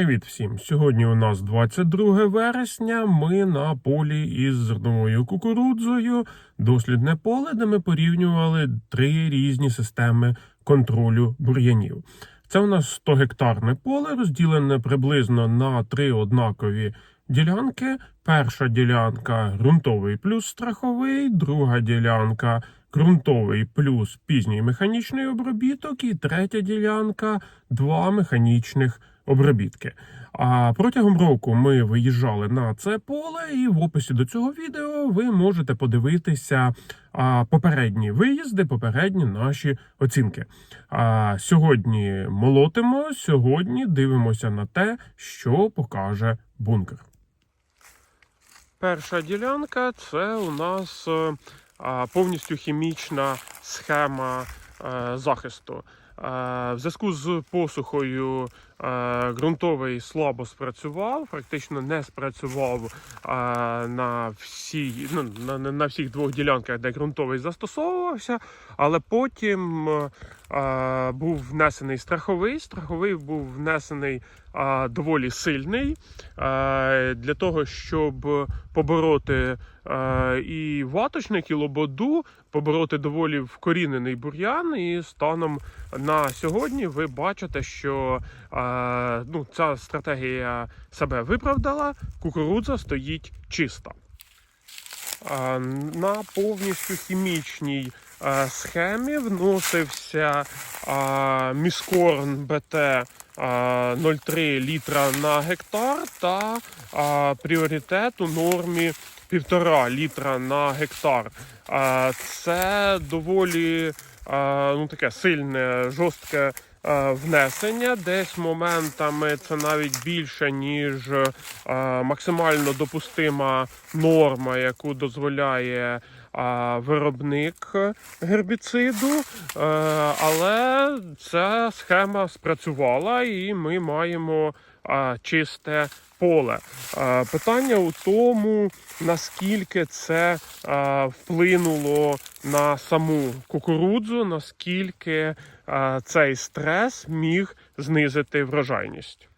Привіт всім! Сьогодні у нас 22 вересня. Ми на полі із зерновою кукурудзою, дослідне поле, де ми порівнювали три різні системи контролю бур'янів. Це у нас 100 гектарне поле, розділене приблизно на три однакові ділянки. Перша ділянка ґрунтовий плюс страховий, друга ділянка ґрунтовий плюс пізній механічний обробіток, і третя ділянка два механічних обробітки. А протягом року ми виїжджали на це поле, і в описі до цього відео ви можете подивитися попередні виїзди, попередні наші оцінки. А сьогодні молотимо, сьогодні дивимося на те, що покаже бункер. Перша ділянка це у нас е, повністю хімічна схема е, захисту. Е, В зв'язку з посухою ґрунтовий слабо спрацював, практично не спрацював е, на, всій, ну, на, на- всіх двох ділянках, де ґрунтовий застосовувався, але потім е, е, був внесений страховий. Страховий був внесений е, доволі сильний е, для того, щоб побороти е, і ваточник, і лободу, побороти доволі вкорінений бур'ян. І станом на сьогодні ви бачите, що е, ну, ця стратегія себе виправдала, кукурудза стоїть чиста. Е, На повністю хімічній е, схемі вносився е, міскорн БТ е, 0,3 літра на гектар та е, пріоритет у нормі 1,5 літра на гектар. Е, Це доволі е, ну, таке сильне, жорстке е, внесення. Десь моментами це навіть більше, ніж е, максимально допустима норма, яку дозволяє е, виробник гербіциду. Е, Але ця схема спрацювала, і ми маємо е, чисте поле. Е, Питання у тому, наскільки це е, вплинуло на саму кукурудзу, наскільки е, цей стрес міг знизити врожайність.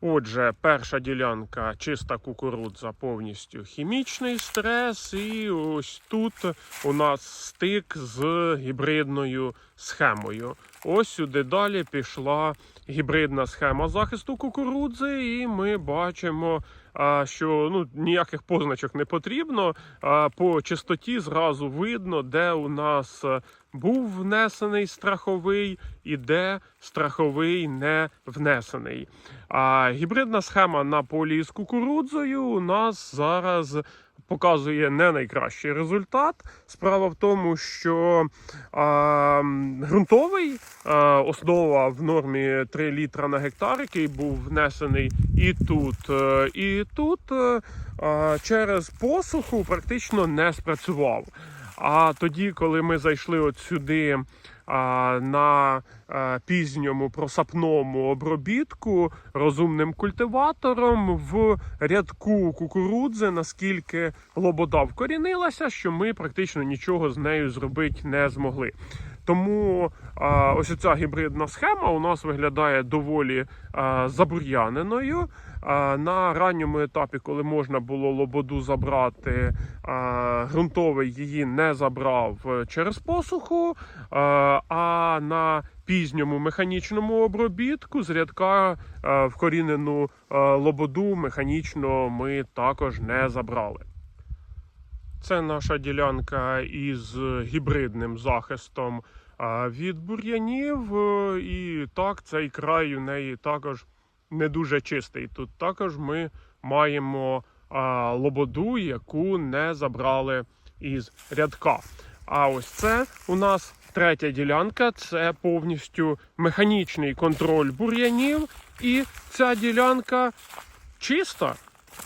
Отже, перша ділянка чиста кукурудза, повністю хімічний стрес, і ось тут у нас стик з гібридною схемою. Ось сюди далі пішла гібридна схема захисту кукурудзи, і ми бачимо, що ну, ніяких позначок не потрібно. По чистоті зразу видно, де у нас е, був внесений страховий і де страховий не внесений. А гібридна схема на полі з кукурудзою у нас зараз показує не найкращий результат. Справа в тому, що а, ґрунтовий а, основа в нормі 3 літра на гектар, який був внесений і тут, е, і тут е, а, через посуху практично не спрацював. А тоді, коли ми зайшли от сюди на пізньому просапному обробітку розумним культиватором в рядку кукурудзи, наскільки лобода вкорінилася, що ми практично нічого з нею зробити не змогли. Тому а, ось ця гібридна схема у нас виглядає доволі а, забур'яненою. На ранньому етапі, коли можна було лободу забрати, ґрунтовий її не забрав е, через посуху. А, на пізньому механічному обробітку з рядка е, вкорінену е, лободу механічно ми також не забрали. Це наша ділянка із гібридним захистом від бур'янів. е, І так, цей край у неї також не дуже чистий. Тут також ми маємо лободу, яку не забрали із рядка. А ось це у нас третя ділянка це повністю механічний контроль бур'янів. І ця ділянка чиста.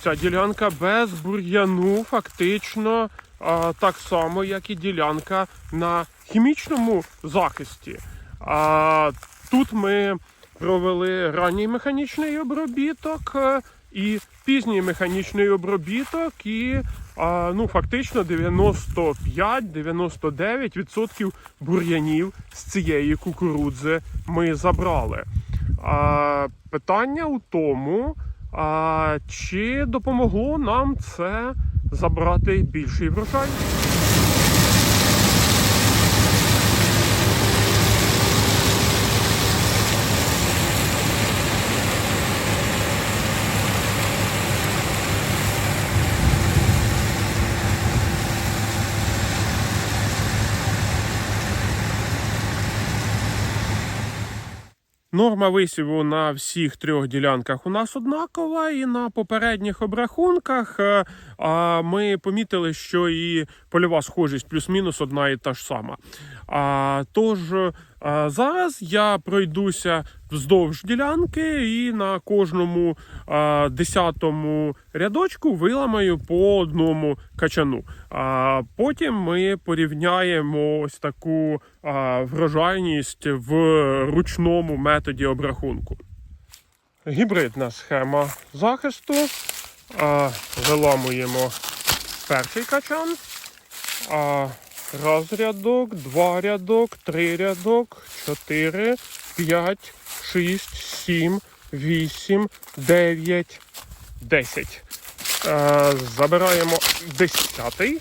Ця ділянка без бур'яну, фактично а, так само, як і ділянка на хімічному захисті. А, тут ми провели ранній механічний обробіток е, і пізній механічний обробіток, і а, ну, фактично 95-99% бур'янів з цієї кукурудзи ми забрали. А, питання у тому, а, чи допомогло нам це забрати більший врожай. Норма висіву на всіх трьох ділянках у нас однакова, і на попередніх обрахунках е, ми помітили, що і польова схожість плюс-мінус одна і та ж сама. А, тож зараз я пройдуся вздовж ділянки і на кожному десятому рядочку виламаю по одному качану. А потім ми порівняємо ось таку врожайність в ручному методі обрахунку. Гібридна схема захисту. Виламуємо перший качан. Раз рядок, два рядок, три рядок, чотири, п'ять, шість, сім, вісім, дев'ять, десять. Е, забираємо десятий.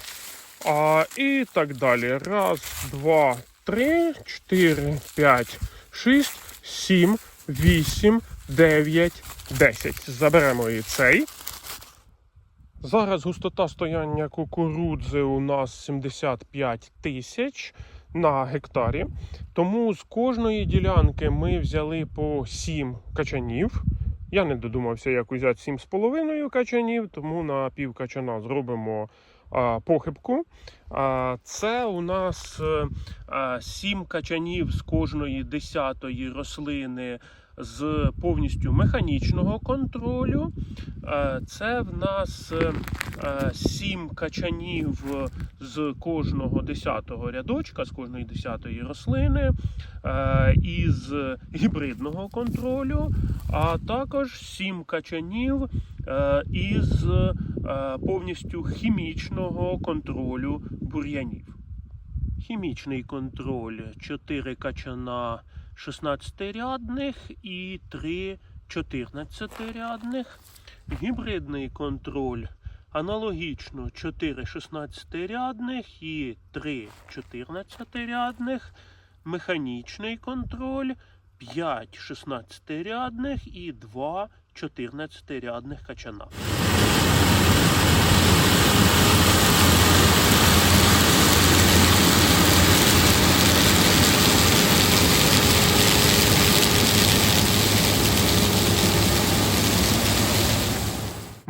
А, і так далі. Раз, два, три, чотири, п'ять, шість, сім, вісім, дев'ять, десять. Заберемо і цей. Зараз густота стояння кукурудзи у нас 75 тисяч на гектарі. Тому з кожної ділянки ми взяли по 7 качанів. Я не додумався, як взяти 7,5 качанів, тому на пів качана зробимо а, похибку. А, це у нас е, а, 7 качанів з кожної десятої рослини з повністю механічного контролю. Е, Це в нас е, е, сім качанів з кожного десятого рядочка, з кожної десятої рослини, е, із гібридного контролю, а також сім качанів е, із е, повністю хімічного контролю бур'янів. Хімічний контроль 4 качана 16-рядних і 3 14-рядних. Гібридний контроль аналогічно 4 16-рядних і 3 14-рядних. Механічний контроль 5 16-рядних і 2 14-рядних качана.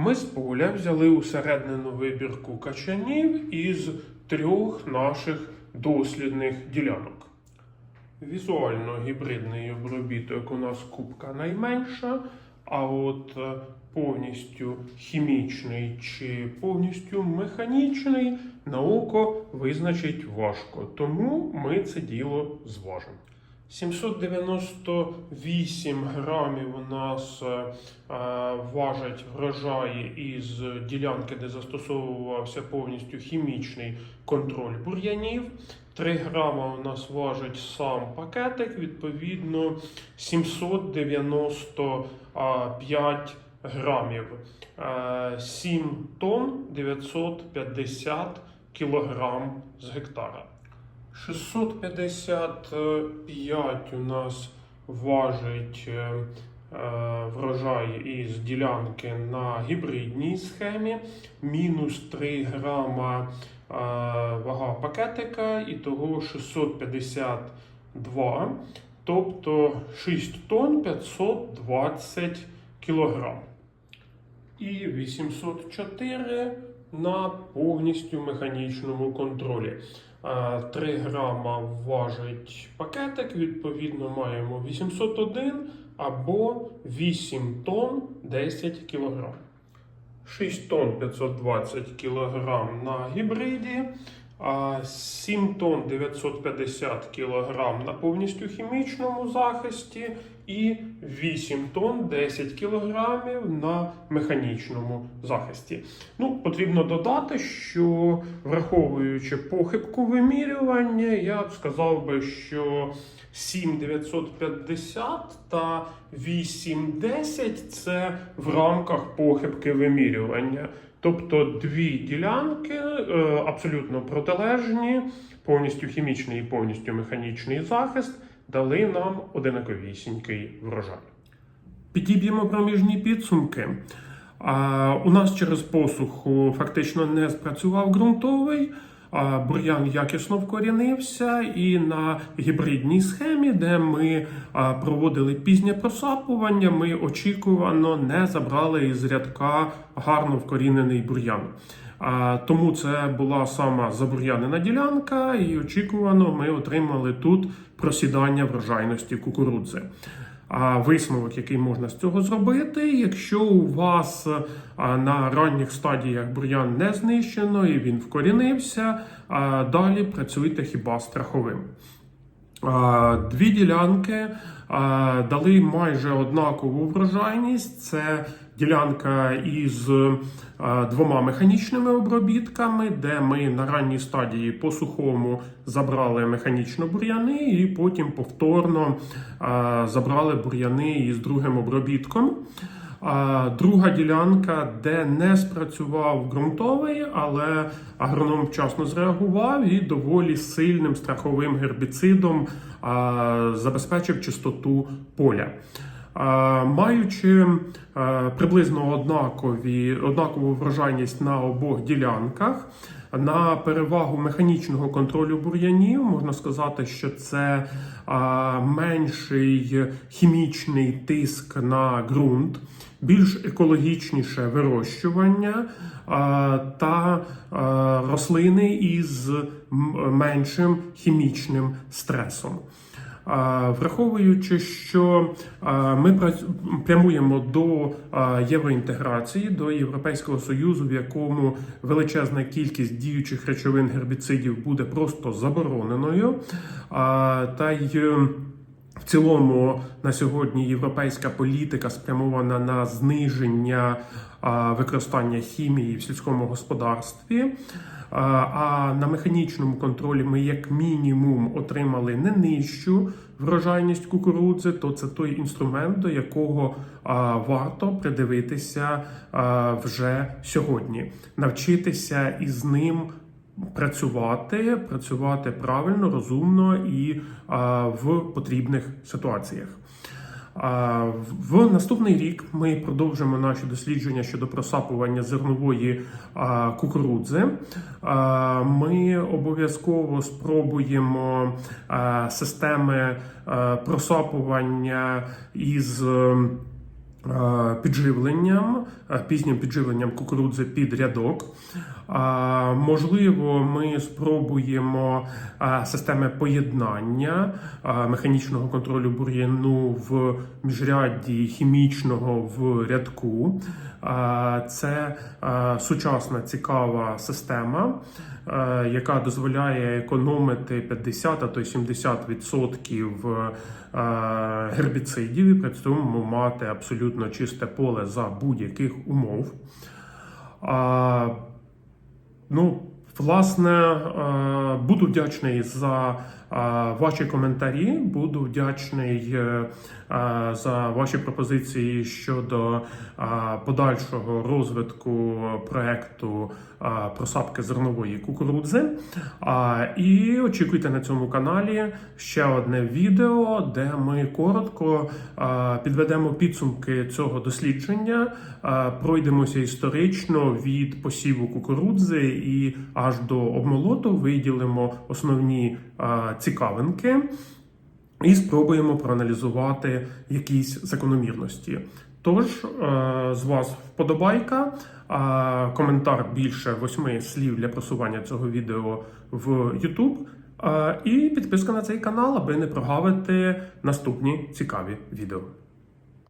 Ми з поля взяли усереднену вибірку качанів із трьох наших дослідних ділянок. Візуально гібридний обробіток у нас кубка найменша, а от е, повністю хімічний чи повністю механічний на око визначить важко. Тому ми це діло зважимо. 798 грамів у нас е, е, важать врожаї із ділянки, де застосовувався повністю хімічний контроль бур'янів. 3 грама у нас важить сам пакетик, відповідно 795 грамів. Е, 7 тонн 950 кілограм з гектара. 655 у нас важить е, е, врожай із ділянки на гібридній схемі, мінус 3 грама е, вага пакетика, і того 652, тобто 6 тонн 520 кілограм. І 804 на повністю механічному контролі. 3 грама важить пакетик, відповідно, маємо 801 або 8 тонн 10 кг. 6 тонн 520 кг на гібриді, 7 тонн 950 кг на повністю хімічному захисті і 8 тонн 10 кг на механічному захисті. Ну, потрібно додати, що враховуючи похибку вимірювання, я б сказав би, що 7950 та 810 це в рамках похибки вимірювання. Тобто дві ділянки е, абсолютно протилежні, повністю хімічний і повністю механічний захист дали нам одинаковісінький врожай. Підіб'ємо проміжні підсумки. У нас через посуху фактично не спрацював ґрунтовий. Бур'ян якісно вкорінився, і на гібридній схемі, де ми проводили пізнє просапування, ми очікувано не забрали із рядка гарно вкорінений бур'ян. Тому це була сама забур'янена ділянка, і очікувано ми отримали тут просідання врожайності кукурудзи. Висновок, який можна з цього зробити, якщо у вас на ранніх стадіях бур'ян не знищено і він вкорінився, далі працюйте хіба страховим. Дві ділянки дали майже однакову врожайність. Це ділянка із двома механічними обробітками, де ми на ранній стадії по сухому забрали механічно бур'яни, і потім повторно забрали бур'яни із другим обробітком. Друга ділянка, де не спрацював ґрунтовий, але агроном вчасно зреагував і доволі сильним страховим гербіцидом забезпечив чистоту поля. Маючи приблизно однакові, однакову врожайність на обох ділянках, на перевагу механічного контролю бур'янів можна сказати, що це менший хімічний тиск на ґрунт, більш екологічніше вирощування та рослини із меншим хімічним стресом. Враховуючи, що ми прямуємо до євроінтеграції, до Європейського союзу, в якому величезна кількість діючих речовин гербіцидів буде просто забороненою, та й в цілому на сьогодні європейська політика спрямована на зниження використання хімії в сільському господарстві. А, на механічному контролі ми як мінімум отримали не нижчу врожайність кукурудзи, то це той інструмент, до якого варто придивитися вже сьогодні, навчитися із ним працювати, працювати правильно, розумно і а, в потрібних ситуаціях. В наступний рік ми продовжимо наші дослідження щодо просапування зернової кукурудзи. Ми обов'язково спробуємо системи просапування із. Підживленням, пізнім підживленням кукурудзи під рядок. Можливо, ми спробуємо системи поєднання механічного контролю бур'яну в міжрядді хімічного в рядку. Це сучасна цікава система, яка дозволяє економити 50, а то й 70% е, гербіцидів і при цьому мати абсолютно чисте поле за будь-яких умов. Ну, власне, е, буду вдячний за е, ваші коментарі. Буду вдячний е, за ваші пропозиції щодо подальшого розвитку проекту просапки зернової кукурудзи. І очікуйте на цьому каналі ще одне відео, де ми коротко підведемо підсумки цього дослідження, пройдемося історично від посіву кукурудзи і аж до обмолоту виділимо основні цікавинки і спробуємо проаналізувати якісь закономірності. Тож з вас вподобайка, коментар більше восьми слів для просування цього відео в YouTube. І підписка на цей канал, аби не прогавити наступні цікаві відео.